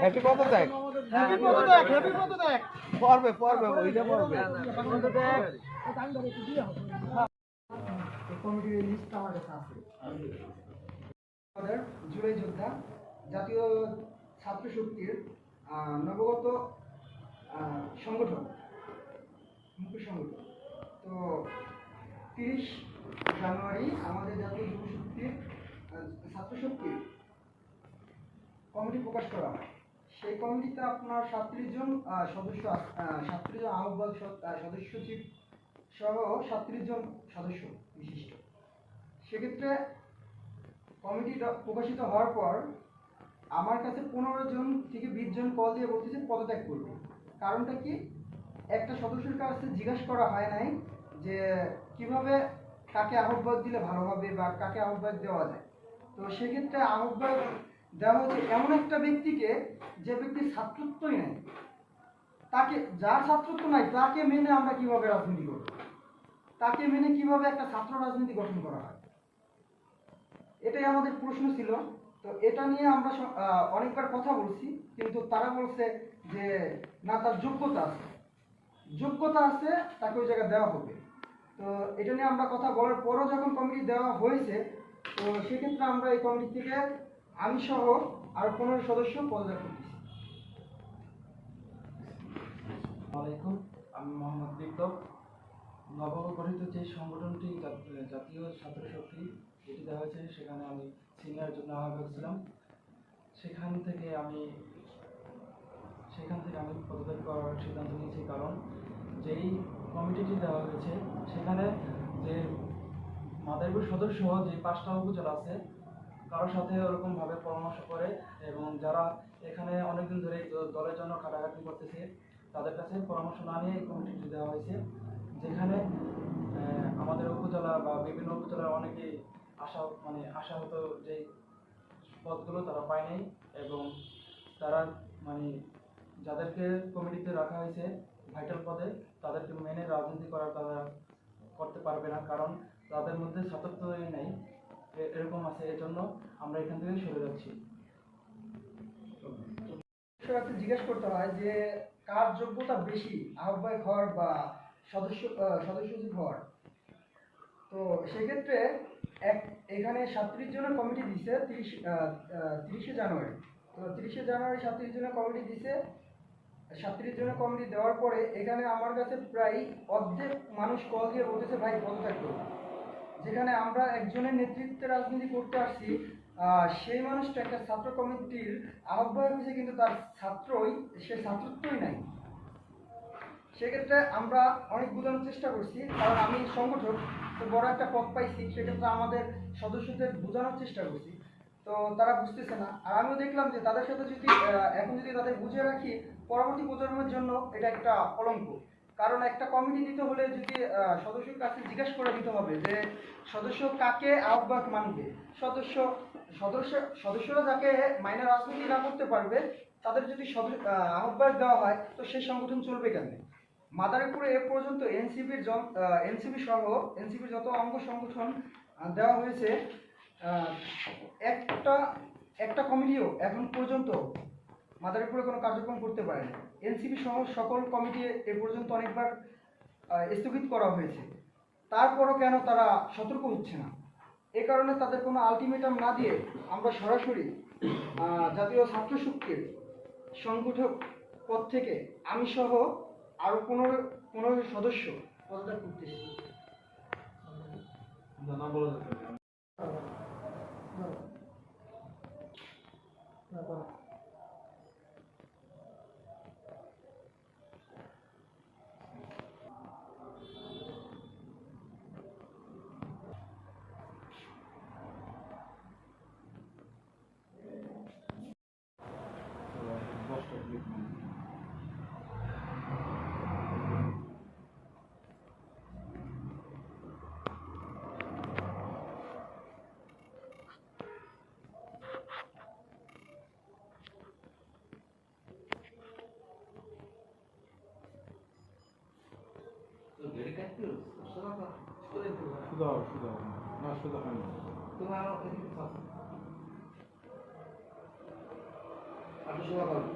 Happy কত দেখ পড়বে পড়বে ওইটা পড়বে কমিটির লিস্ট আমার কাছে আছে আমাদের জুলাই যোদ্ধা জাতীয় ছাত্র শক্তির নবগত আহ, সংগঠন মুখ্য সংগঠন তো তিরিশ জানুয়ারি আমাদের জাতীয় যুব শক্তির আহ, ছাত্র শক্তির কমিটি প্রকাশ করা হয়। সেই কমিটিতে আপনার সাতত্রিশ জন সদস্য সাতত্রিশ জন আহ্বায়ক সদস্য সচিব সহ সাতত্রিশ জন সদস্য বিশিষ্ট। সেক্ষেত্রে কমিটিটা প্রকাশিত হওয়ার পর আমার কাছে পনেরো জন থেকে বিশ জন কল দিয়ে বলতেছে পদত্যাগ করবে। কারণটা কি? একটা সদস্যের কাছে জিজ্ঞাসা করা হয় নাই যে কীভাবে কাকে আহ্বায়ক দিলে ভালো হবে বা কাকে আহ্বায়ক দেওয়া যায়। তো সেক্ষেত্রে আহ্বায়ক দেওয়া হচ্ছে এমন একটা ব্যক্তিকে যে ব্যক্তির ছাত্রত্বই নেই। তাকে, যার ছাত্রত্ব নাই, তাকে মেনে আমরা কীভাবে রাজনীতি করব? তাকে মেনে কীভাবে একটা ছাত্র রাজনীতি গঠন করা হয়? এটাই আমাদের প্রশ্ন ছিল। তো এটা নিয়ে আমরা অনেকবার কথা বলছি, কিন্তু তারা বলছে যে, না, তার যোগ্যতা আছে। যোগ্যতা আছে, তাকে ওই জায়গায় দেওয়া হবে। তো এটা নিয়ে আমরা কথা বলার পরও যখন কমিটি দেওয়া হয়েছে, তো সেক্ষেত্রে আমরা এই কমিটি থেকে আমি সহ আরও পনেরো সদস্য পদত্যাগ করতেছি। আলাইকুম, আমি মোহাম্মদ বিপ্লব। নবগঠিত যে সংগঠনটি জাতীয় ছাত্র শক্তি এটি দেওয়া হয়েছে, সেখানে আমি সিনিয়র জন্য আহ্বায়ক ছিলাম। সেখান থেকে আমি, সেখান থেকে আমি পদত্যাগ করার সিদ্ধান্ত নিয়েছি, কারণ যেই কমিটিটি দেওয়া হয়েছে, সেখানে যে মাদারীপুর সদস্য যে পাঁচটা উপজেলা আছে কারোর সাথে ওরকমভাবে পরামর্শ করে এবং যারা এখানে অনেকদিন ধরে দলের জন্য খাটাখাটি করতেছে, তাদের কাছে পরামর্শ না নিয়ে এই কমিটিটি দেওয়া হয়েছে, যেখানে আমাদের উপজেলা বা বিভিন্ন উপজেলার অনেকেই আশা মানে আশাহত যে পদগুলো তারা পায়নি এবং তারা মানে যাদেরকে কমিটিতে রাখা হয়েছে ভাইটাল পদে, তাদেরকে মেনে রাজনীতি করার তারা করতে পারবে না, কারণ তাদের মধ্যে ছাত্রত্বই নেই। এরকম আছে, এজন্য আমরা এখান থেকে সরে যাচ্ছি। জিজ্ঞেস করতে হয় যে, কার যোগ্যতা বেশি, আহ্বায়ক হওয়ার বা সদস্য হওয়ার? তো সেক্ষেত্রে এক, এখানে কমিটি দিছে, তিরিশ তিরিশে জানুয়ারি। তো তিরিশে জানুয়ারি সাতত্রিশ জনের কমিটি দিছে। সাতত্রিশ জনের কমিটি দেওয়ার পরে এখানে আমার কাছে প্রায় অর্ধেক মানুষ কল দিয়ে বলতেছে, ভাই, পদত্যাগ করুন যেখানে আমরা একজনের নেতৃত্বে রাজনীতি করতে আসছি সেই মানুষটা একটা ছাত্র কমিটির আহ্বায়ক হয়েছে, কিন্তু তার ছাত্রই, সে ছাত্রত্বই নাই। সেক্ষেত্রে আমরা অনেক বোঝানোর চেষ্টা করছি, কারণ আমি সংগঠক, তো বড় একটা পদ পাইছি, সেক্ষেত্রে আমাদের সদস্যদের বোঝানোর চেষ্টা করছি। তো তারা বুঝতেছে না। আর আমিও দেখলাম যে তাদের সাথে যদি এখন যদি তাদের বুঝিয়ে রাখি, পরবর্তী প্রজন্মের জন্য এটা একটা কলঙ্ক কারণ একটা কমিটি দিতে হলে যদি সদস্যের কাছে জিজ্ঞেস করে দিতে হবে যে সদস্য কাকে আহ্বায়ক মানবে? সদস্য সদস্য, সদস্যরা যাকে মাইনে রাজনীতি না করতে পারবে, তাদের যদি আহ্বায়ক দেওয়া হয়, তো সেই সংগঠন চলবে কেন মাদারীপুরে এ পর্যন্ত এনসিপির এনসিপি সহ, এনসিপির যত অঙ্গ সংগঠন দেওয়া হয়েছে একটা একটা কমিটিও এখন পর্যন্ত মাদারীপুরে কোনো কার্যক্রম করতে পারে না এনসিপি সহ সকল কমিটি এ পর্যন্ত অনেকবার স্থগিত করা হয়েছে তারপরও কেন তারা সতর্ক হচ্ছে না এ কারণে তাদের কোনো আলটিমেটাম না দিয়ে আমরা সরাসরি জাতীয় ছাত্র শক্তির সংগঠক পদ থেকে আমি সহ আরও পনেরো পনেরো সদস্য পদত্যাগ করতেছি শুধু হবে শুধু না শুধু হয় না তোমার আপনি শোনা পাবেন